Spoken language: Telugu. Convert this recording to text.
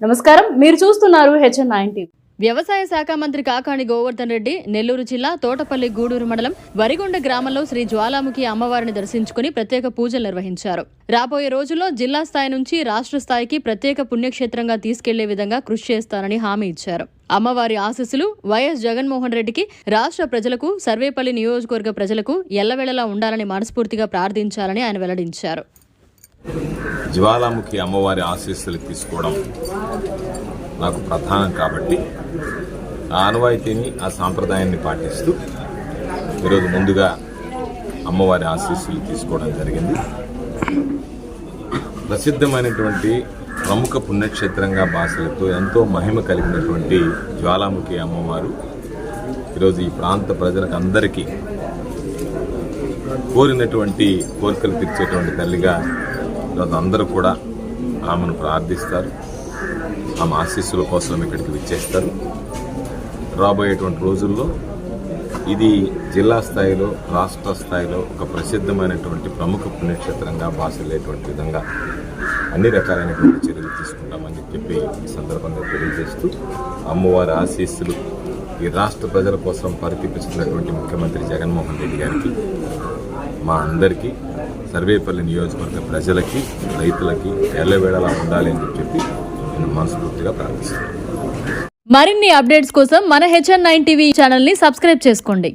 నమస్కారం. మీరు చూస్తున్నారు హెచ్ఎన్ నైన్ టీవీ. వ్యవసాయ శాఖ మంత్రి కాకాణి గోవర్ధన్ రెడ్డి నెల్లూరు జిల్లా తోటపల్లి గూడూరు మండలం వరిగొండ గ్రామంలో శ్రీ జ్వాలాముఖి అమ్మవారిని దర్శించుకుని ప్రత్యేక పూజలు నిర్వహించారు. రాబోయే రోజుల్లో జిల్లా స్థాయి నుంచి రాష్ట్ర స్థాయికి ప్రత్యేక పుణ్యక్షేత్రంగా తీసుకెళ్ళే విధంగా కృషి చేస్తానని హామీ ఇచ్చారు. అమ్మవారి ఆశీస్సులు వైఎస్ జగన్మోహన్ రెడ్డికి రాష్ట్ర ప్రజలకు సర్వేపల్లి నియోజకవర్గ ప్రజలకు ఎల్లవేళలా ఉండాలని మనస్ఫూర్తిగా ప్రార్థించాలని ఆయన వెల్లడించారు. జ్వాలాముఖి అమ్మవారి ఆశీస్సులు తీసుకోవడం నాకు ప్రధానం కాబట్టి ఆ ఆనవాయితీని ఆ సాంప్రదాయాన్ని పాటిస్తూ ఈరోజు ముందుగా అమ్మవారి ఆశీస్సులు తీసుకోవడం జరిగింది. ప్రసిద్ధమైనటువంటి ప్రముఖ పుణ్యక్షేత్రంగా భాషలతో ఎంతో మహిమ కలిగినటువంటి జ్వాలాముఖి అమ్మవారు ఈరోజు ఈ ప్రాంత ప్రజలకు అందరికీ కోరినటువంటి కోరికలు తీర్చేటువంటి తల్లిగా ఈరోజు అందరూ కూడా ఆమెను ప్రార్థిస్తారు. ఆమె ఆశీస్సుల కోసం ఇక్కడికి విచ్చేస్తారు. రాబోయేటువంటి రోజుల్లో ఇది జిల్లా స్థాయిలో రాష్ట్ర స్థాయిలో ఒక ప్రసిద్ధమైనటువంటి ప్రముఖ పుణ్యక్షేత్రంగా బాసలేటువంటి విధంగా అన్ని రకాలైనటువంటి చర్యలు తీసుకుంటామని చెప్పి ఈ సందర్భంగా తెలియజేస్తూ అమ్మవారి ఆశీస్సులు ఈ రాష్ట్ర ప్రజల కోసం పరితీపిస్తున్నటువంటి ముఖ్యమంత్రి జగన్మోహన్ రెడ్డి గారికి మా అందరికీ సర్వేపల్లి నియోజకవర్గ ప్రజలకి రైతులకి ఎల్లవేళలా ఉండాలి అని చెప్పి నేను మనస్ఫూర్తిగా ప్రార్థిస్తున్నాను. మరిన్ని అప్డేట్స్ కోసం మన హెచ్ఎన్ నైన్ టీవీ ఛానల్ని సబ్స్క్రైబ్ చేసుకోండి.